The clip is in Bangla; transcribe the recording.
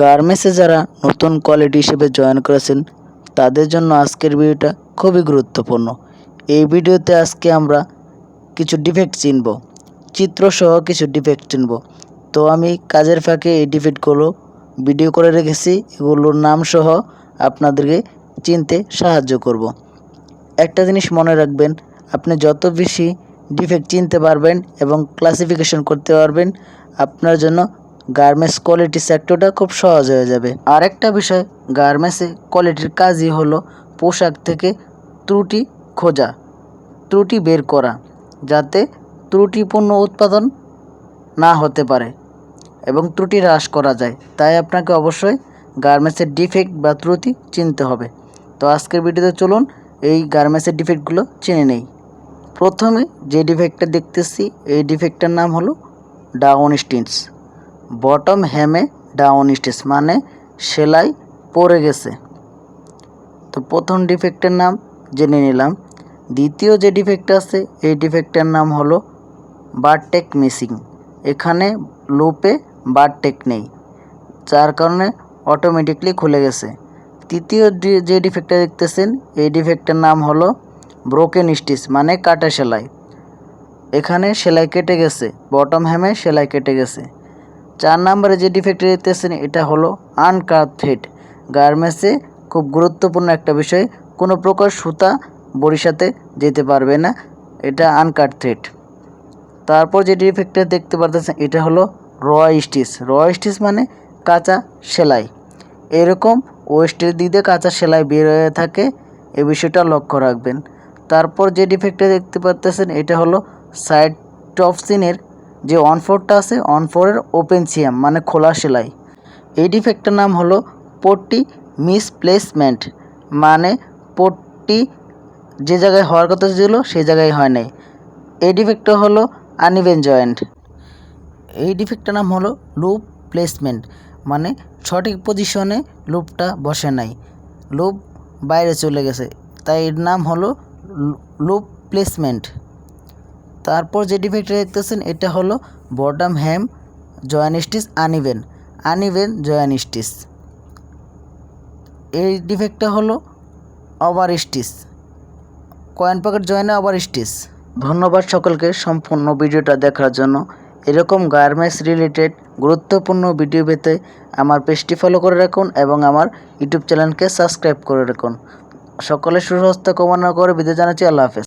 গার্মেন্টসে যারা নতুন কোয়ালিটি হিসেবে জয়েন করেছেন, তাদের জন্য আজকের ভিডিওটা খুবই গুরুত্বপূর্ণ। এই ভিডিওতে আজকে আমরা কিছু ডিফেক্ট চিনব, চিত্রসহ কিছু ডিফেক্ট চিনব। তো আমি কাজের ফাঁকে এই ডিফেক্টগুলো ভিডিও করে রেখেছি, এগুলোর নাম সহ আপনাদেরকে চিনতে সাহায্য করব। একটা জিনিস মনে রাখবেন, আপনি যত বেশি ডিফেক্ট চিনতে পারবেন এবং ক্লাসিফিকেশন করতে পারবেন, আপনার জন্য গার্মেন্টস কোয়ালিটি সেক্টরটা খুব সহজ হয়ে যাবে। আরেকটা বিষয়, গার্মেন্টসে কোয়ালিটির কাজই হলো পোশাক থেকে ত্রুটি খোঁজা, ত্রুটি বের করা, যাতে ত্রুটিপূর্ণ উৎপাদন না হতে পারে এবং ত্রুটি হ্রাস করা যায়। তাই আপনাকে অবশ্যই গার্মেন্টসের ডিফেক্ট বা ত্রুটি চিনতে হবে। তো আজকের ভিডিওতে চলুন এই গার্মেন্টসের ডিফেক্টগুলো চিনে নেই। প্রথমে যে ডিফেক্টটা দেখতেছি, এই ডিফেক্টটার নাম হলো ডাউন স্টিন্স। বটম হ্যামে ডাউন স্টিচ মানে সেলাই পড়ে গেছে। তো প্রথম ডিফেক্টের নাম জেনে নিলাম। দ্বিতীয় যে ডিফেক্ট আছে, এই ডিফেক্টের নাম হলো বারটেক মিসিং। এখানে লুপে বারটেক নেই, যার কারণে অটোমেটিকলি খুলে গেছে। তৃতীয় যে ডিফেক্টটা দেখতেছেন, এই ডিফেক্টের নাম হলো ব্রোকেন স্টিচ মানে কাটা সেলাই। এখানে সেলাই কেটে গেছে, বটম হ্যামে সেলাই কেটে গেছে। চার নম্বরে যে ডিফেক্টটা দেখতেছেন, এটা হলো আনকাট থ্রেড গার্মেন্টসে খুব গুরুত্বপূর্ণ একটা বিষয়, কোনো প্রকার সুতা সাথে যেতে পারবে না, এটা আনকাট থ্রেড তারপর যে ডিফেক্টটা দেখতে পারতেছেন, এটা হলো র স্টিচ র স্টিচ মানে কাঁচা সেলাই। এরকম ওয়েস্টের দিক দিয়ে কাঁচা সেলাই বের হয়ে থাকে এই বিষয়টা লক্ষ্য রাখবেন। তারপর যে ডিফেক্টটা দেখতে পারতেছেন, এটা হলো সাইড টপসিনের যে অন ফোরটা আছে অন ফোরের ওপেন সিয়াম মানে খোলা সেলাই। এই ডিফেক্টটার নাম হলো পট্টি মিসপ্লেসমেন্ট মানে পট্টি যে জায়গায় হওয়ার কথা ছিল, সেই জায়গায় হয় নাই। এই ডিফেক্টটা হলো আনইভেন জয়েন্ট এই ডিফেক্টটার নাম হলো লুপ প্লেসমেন্ট মানে সঠিক পজিশনে লুপটা বসে নাই। লুপ বাইরে চলে গেছে, তাই এর নাম হলো লুপ প্লেসমেন্ট তারপর যে ডিফেক্টটা দেখতেছেন, এটা হলো bottom hem join stitch uneven uneven join stitch এই ডিফেক্টটা হলো ওভার কয়েন পকেট জয়েনে ওভার ধন্যবাদ সকলকে সম্পূর্ণ ভিডিওটা দেখার জন্য। এরকম গার্মেন্টস রিলেটেড গুরুত্বপূর্ণ ভিডিও পেতে আমার পেজটি ফলো করে রাখুন এবং আমার ইউটিউব চ্যানেলকে সাবস্ক্রাইব করে রাখুন। সকলের সুস্বাস্থ্য কামনা করে বিদায় জানাচ্ছি, আল্লাহ হাফেজ।